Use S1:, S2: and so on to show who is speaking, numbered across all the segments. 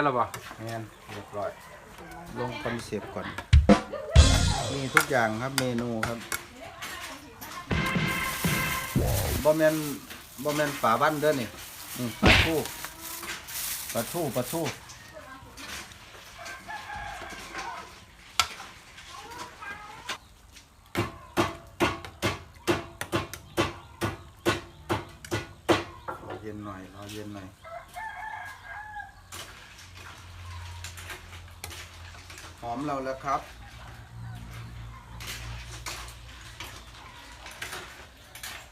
S1: ช่หรอปะ
S2: แมนเรียบร้อย ลงคอนเซปต์ก่อน มีทุกอย่างครับเมนูครับบอแมนบอแมนฝาบ้านเด้อนี่นี่ปลาทูปลาทูปลาทูรอเย็นหน่อยรอเย็นหน่อย หอมเราแล้วครับ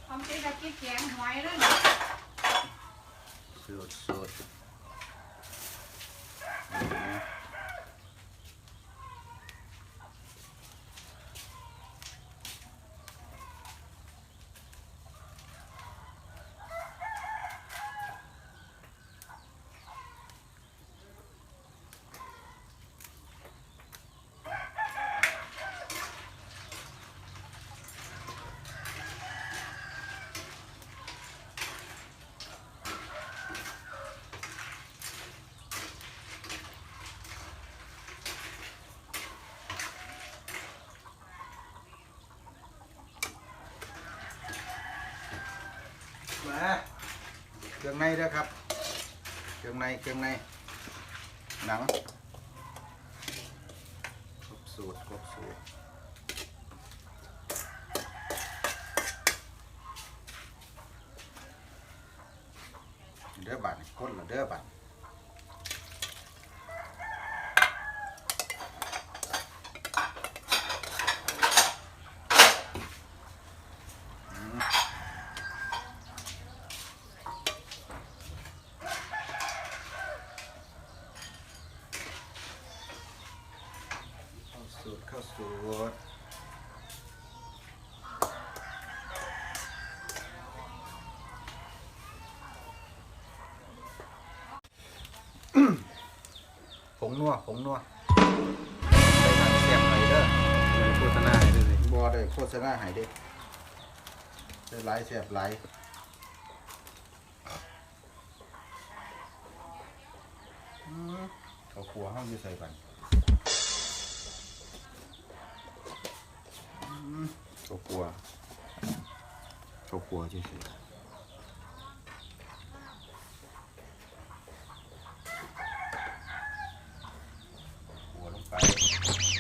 S3: ทำเป็นตะกี้แกงหอยแล้ว
S2: สูตร เครื่องในด้วยครับ เครื่องใน เครื่องใน หนัง ครบสูตร ครบสูตร เด้อบัตรคนละเด้อบัตรเข้า สูตรผงนัวผงนัวใส่ผักเสียบหน่อยเด้อ
S1: โฆษณาให้ด้วยสิ
S2: บอได้โฆษณาใหายเด้ได้หลายเสียบหลายอืมเขาครัวห้องอยู่ใส่กัน อืมเขาครัวเขาครัวเฉยๆหัวลงไป หมาลงไป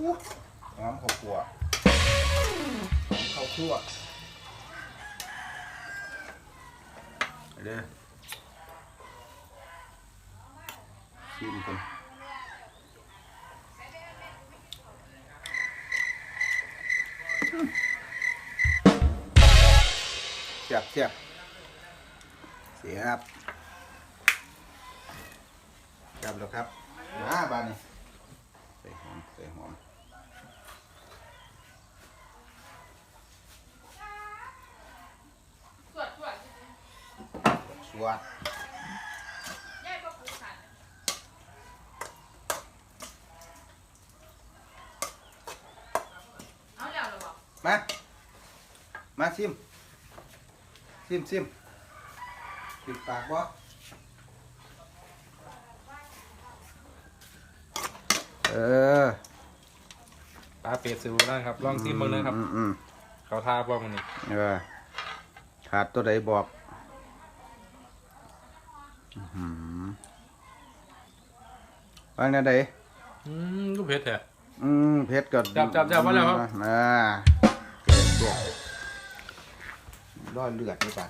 S2: อู้หอมข้าวคั่วหอมข้าวคั่วไปเด้อชิมกันเสียบเสียบเสียบเสียบแล้วครับมาบานนี่ใส่หอมใส่หอม
S3: สวดสวด
S2: ส วด
S3: แยกก็ปูขันเอาแล้วเหรอบอก
S2: มา มาซิม ซิมซิมปิดปากบ่เออ
S1: ปลาเป็ดสูนะครับ ลองซิมเบ้างนะครับ
S2: อืมอืม
S1: เขาทาบ้างมันนี่
S2: เออขาดตัวใดบอกอื้อหือ ว่าไงใด
S1: อืมก็เผ็ดแท้
S2: อืมเพชรก็
S1: จับจับจับมาแล้วครับ
S2: อ่าเจ็บเจ็บร้อยเลือดนี่ป่ะ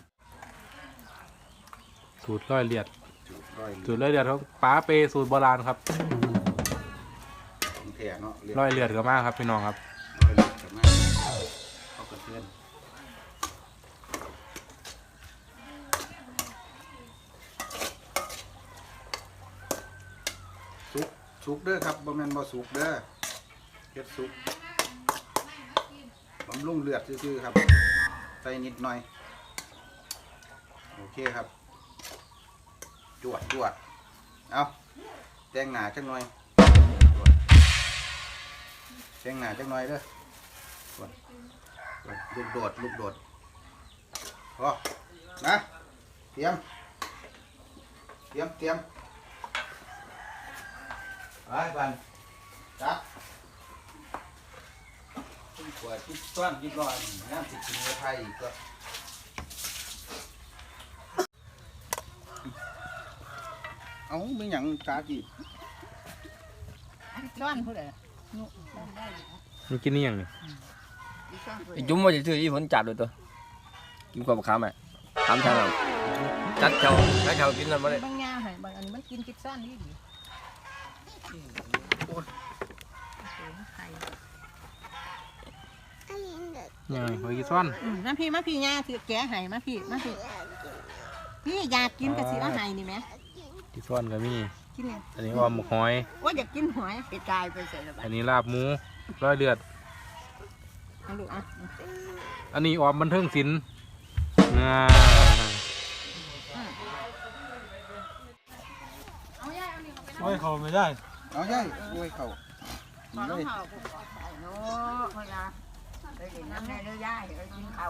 S1: สูตรร้อยเลียด
S2: จุดร้อย
S1: สูตรร้อยเลียดของปลาเปสูตรโบราณครับ
S2: ของแท้เนาะ
S1: ร้อยเลียดก็มากครับพี่น้องครับ
S2: ร้อยเลือดกับมาเขากระเทือน สุกเด้อครับบ่แมนบ่สุกเด้อเฮ็ดสุกบำรุงเลือดซื่อๆครับ ใส่นิดหน่อย โอเคครับ จวดจวดเอาแตงหนาจังหน่อยแตงหนาจังหน่อยเด้อจวดจวดลูกโดดลูกโดดพอนะเตรียมเตรียมเตรียม ไปบันจับตุ้กวยทุกต้นยิบร้อยน้ำติดกินเนื้อไทยอีกก็เอาไม่หยังจ้าจี
S4: ร้อนผู้ใด
S1: นี่กินนี่ยังนี่
S5: ไอ้จุ้ ยตัวกินกว่าบะขามไงเนี่ย
S4: บางยาให้บางอันนี้มันกินกิดซ่อนนี่ดีโอ้ยไข่
S1: ยังหอยกีซ้อน
S4: อืมมาพี่มาพี่ยาถือแกะให้มาพี่มาพี่พี่อยากกินกระสิว่าให้นี่ไหม
S1: กีซ้อนก็มี
S4: กินเนี่
S1: อันนี้ออมหมกหอย
S4: ว่าอยากกินหอยไปกายไปใส่ละบา
S1: อันนี้ลาบหมูร้อยเลือด
S4: เอาลูกอะ
S1: อันนี้ออมบันเทิงศิลป์อ่า
S3: เอาย่าเอานี่เขาไปนั่ง
S6: โอ้ยเขาไม่ได้
S2: เอาใช่โอ้ยเขา
S4: ขอน้องเผาผูกคอใส่เนาะพยาไปเห็นน้ำแน่เลยย่ายไปกินเขา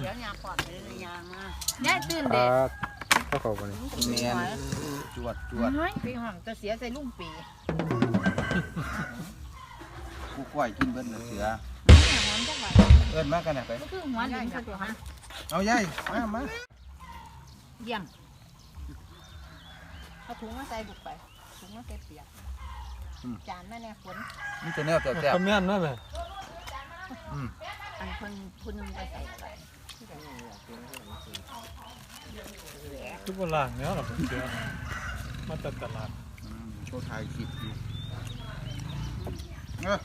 S4: เดี๋ยวยาปอดเลยยามา
S3: ย่ตื่นเด็
S1: รั
S3: ก
S1: บเขาเขาไปนี่
S2: แมนจวดจวด
S4: ปีห่องจะเสียใส่ลุงปี
S2: ผู้กล้วยกินเบิ้ลเสือเอิ้นมากกันนะไป
S3: ก็คือหัว
S4: ย่า
S3: ดิ
S4: ย
S3: น
S4: สักตัวฮะ
S2: เอาใหญ่มามา
S4: เยี่ยมเอาถุงมาใส่บุกไป ถุงมาใส่เปียกจานแม่เนี่ยฝน
S2: นี่จะเนื้อแซ่บ
S6: คอมเมนนั่นเลย
S4: อันคนคุณไปใส่อะไร
S6: ทุกคนล่างเนี้ยหรอผมเชื่อมาตัดตลาด
S2: อืมโชว์ถ่ายคลิปอยู่เออ